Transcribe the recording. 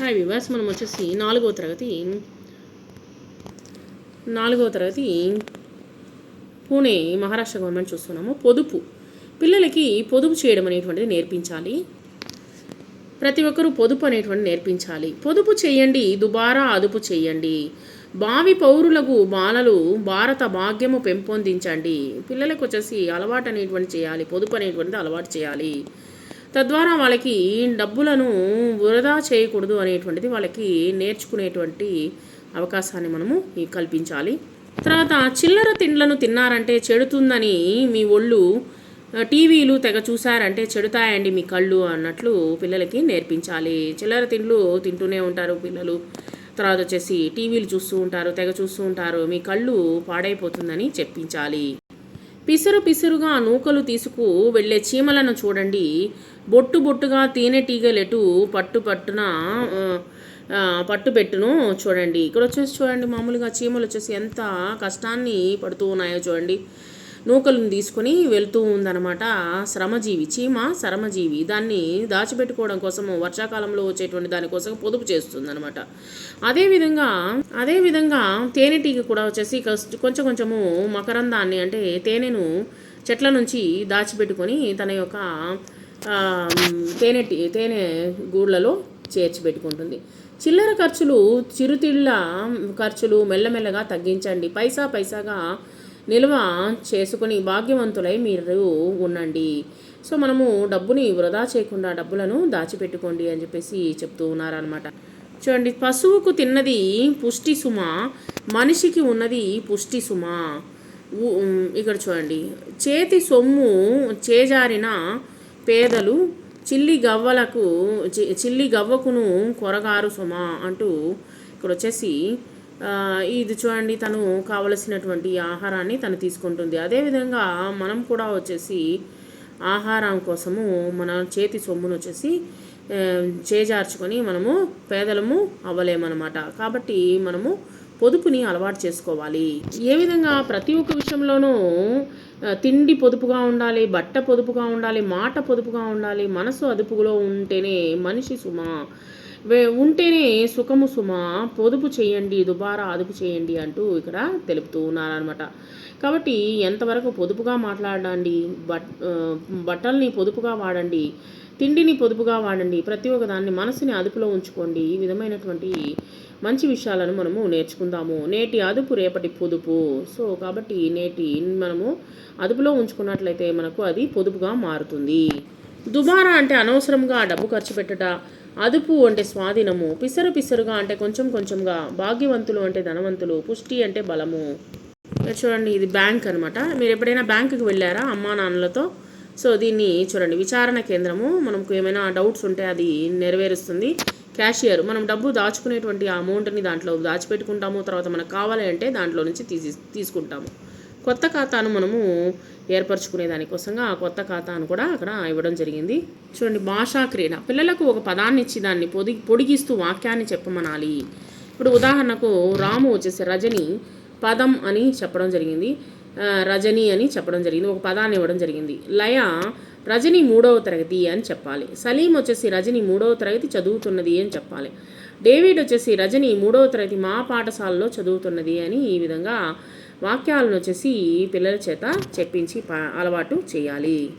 Hi వివాస్ మనం వచ్చేసి నాలుగవ తరగతి. నాలుగవ తరగతి పూణే మహారాష్ట్ర గవర్నమెంట్ చూస్తున్నాము. పొదుపు. పిల్లలకి పొదుపు చేయడం అనేటువంటిది నేర్పించాలి. ప్రతి ఒక్కరూ పొదుపు అనేటువంటి నేర్పించాలి. పొదుపు చేయండి దుబారా అదుపు చేయండి. భావి పౌరులకు బాలలు భారత భాగ్యము పెంపొందించండి. పిల్లలకు వచ్చేసి అలవాటు అనేటువంటి చేయాలి పొదుపు అనేటువంటిది అలవాటు చేయాలి. తద్వారా వాళ్ళకి డబ్బులను వృధా చేయకూడదు అనేటువంటిది వాళ్ళకి నేర్చుకునేటువంటి అవకాశాన్ని మనము కల్పించాలి. తర్వాత చిల్లర తిండ్లను తిన్నారంటే చెడుతుందని మీ ఒళ్ళు టీవీలు తెగ చూసారంటే చెడుతాయండి మీ కళ్ళు అన్నట్లు పిల్లలకి నేర్పించాలి. చిల్లర తిండ్లు తింటూనే ఉంటారు పిల్లలు. తర్వాత వచ్చేసి టీవీలు చూస్తూ ఉంటారు తెగ చూస్తూ ఉంటారు. మీ కళ్ళు పాడైపోతుందని చెప్పించాలి. పిసరు పిసరుగా నూకలు తీసుకు వెళ్ళే చీమలను చూడండి. బొట్టు బొట్టుగా తేనెటీగలెటు పట్టు పట్టున పట్టుబెట్టును పట్టు పెట్టును చూడండి. ఇక్కడ వచ్చేసి చూడండి మామూలుగా చీమలు వచ్చేసి ఎంత కష్టాన్ని పడుతూ ఉన్నాయో చూడండి. నూకలను తీసుకొని వెళ్తూ ఉందన్నమాట శ్రమజీవి. చీమ శ్రమజీవి. దాన్ని దాచిపెట్టుకోవడం కోసం వర్షాకాలంలో వచ్చేటువంటి దానికోసం పొదుపు చేస్తుందన్నమాట. అదేవిధంగా అదేవిధంగా తేనెటీగ కూడా వచ్చేసి కొంచెం కొంచెము మకరందాన్ని అంటే తేనెను చెట్ల నుంచి దాచిపెట్టుకొని తన యొక్క ఆ, తేనె తేనె గూళ్ళలో చేర్చి పెట్టుకుంటుంది చిల్లర ఖర్చులు చిరుతిళ్ళ ఖర్చులు మెల్లమెల్లగా తగ్గించండి. పైసా పైసాగా నిల్వ చేసుకుని భాగ్యవంతులై మీరు ఉండండి. సో మనము డబ్బుని వృధా చేయకుండా డబ్బులను దాచిపెట్టుకోండి అని చెప్పేసి చెప్తూ ఉన్నారనమాట చూడండి పశువుకు తిన్నది పుష్టి సుమ మనిషికి ఉన్నది పుష్టి సుమ. ఇక్కడ చూడండి. చేతి సొమ్ము చేజారిన పేదలు చిల్లి గవ్వలకు చి- చిల్లి గవ్వకును కొరగారు సుమ అంటూ ఇక్కడ వచ్చేసి ఇది చూడండి తను కావలసినటువంటి ఆహారాన్ని తను తీసుకుంటుంది. అదేవిధంగా మనం కూడా వచ్చేసి ఆహారం కోసము మన చేతి సొమ్మును వచ్చేసి చేజార్చుకొని మనము పేదలము అవ్వలేమన్నమాట. కాబట్టి మనము పొదుపుని అలవాటు చేసుకోవాలి. ఏ విధంగా ప్రతి ఒక్క విషయంలోనూ తిండి పొదుపుగా ఉండాలి బట్ట పొదుపుగా ఉండాలి మాట పొదుపుగా ఉండాలి మనసు అదుపులో ఉంటేనే మనిషి సుమ. వే- ఉంటేనే సుఖము సుమ. పొదుపు చేయండి దుబారా అదుపు చేయండి అంటూ ఇక్కడ తెలుపుతూ ఉన్నారనమాట కాబట్టి ఎంతవరకు పొదుపుగా మాట్లాడండి బట్ బట్టల్ని పొదుపుగా వాడండి తిండిని పొదుపుగా వాడండి ప్రతి ఒక్క దాన్ని మనసుని అదుపులో ఉంచుకోండి ఈ విధమైనటువంటి మంచి విషయాలను మనము నేర్చుకుందాము. నేటి అదుపు రేపటి పొదుపు. సో కాబట్టి నేటి మనము అదుపులో ఉంచుకున్నట్లయితే మనకు అది పొదుపుగా మారుతుంది. దుబారా అంటే అనవసరంగా డబ్బు ఖర్చు పెట్టట అదుపు అంటే స్వాధీనము పిసరు పిసరుగా అంటే కొంచెం కొంచెంగా భాగ్యవంతులు అంటే ధనవంతులు పుష్టి అంటే బలము. చూడండి ఇది బ్యాంక్ అనమాట మీరు ఎప్పుడైనా బ్యాంకుకి వెళ్ళారా అమ్మా నాన్నలతో? సో దీన్ని చూడండి విచారణ కేంద్రము. మనకు ఏమైనా డౌట్స్ ఉంటే అది నెరవేరుస్తుంది. క్యాషియర్. మనం డబ్బు దాచుకునేటువంటి అమౌంట్ని దాంట్లో దాచిపెట్టుకుంటాము తర్వాత మనకు కావాలి అంటే దాంట్లో నుంచి తీసి తీసుకుంటాము. కొత్త ఖాతాను మనము ఏర్పరచుకునే దానికోసంగా ఆ కొత్త ఖాతాను కూడా అక్కడ ఇవ్వడం జరిగింది. చూడండి భాషా క్రీడ. పిల్లలకు ఒక పదాన్ని ఇచ్చి దాన్ని పొడి పొడిగిస్తూ వాక్యాన్ని చెప్పమనాలి. ఇప్పుడు ఉదాహరణకు రాము వచ్చేసి రజని పదం అని చెప్పడం జరిగింది. రజని అని చెప్పడం జరిగింది. ఒక పదాన్ని ఇవ్వడం జరిగింది. లయ రజని మూడవ తరగతి అని చెప్పాలి. సలీం వచ్చేసి రజని మూడవ తరగతి చదువుతున్నది అని చెప్పాలి. డేవిడ్ వచ్చేసి రజని మూడవ తరగతి మా పాఠశాలలో చదువుతున్నది అని ఈ విధంగా వాక్యాలను వచ్చేసి పిల్లల చేత చెప్పించి అలవాటు చేయాలి.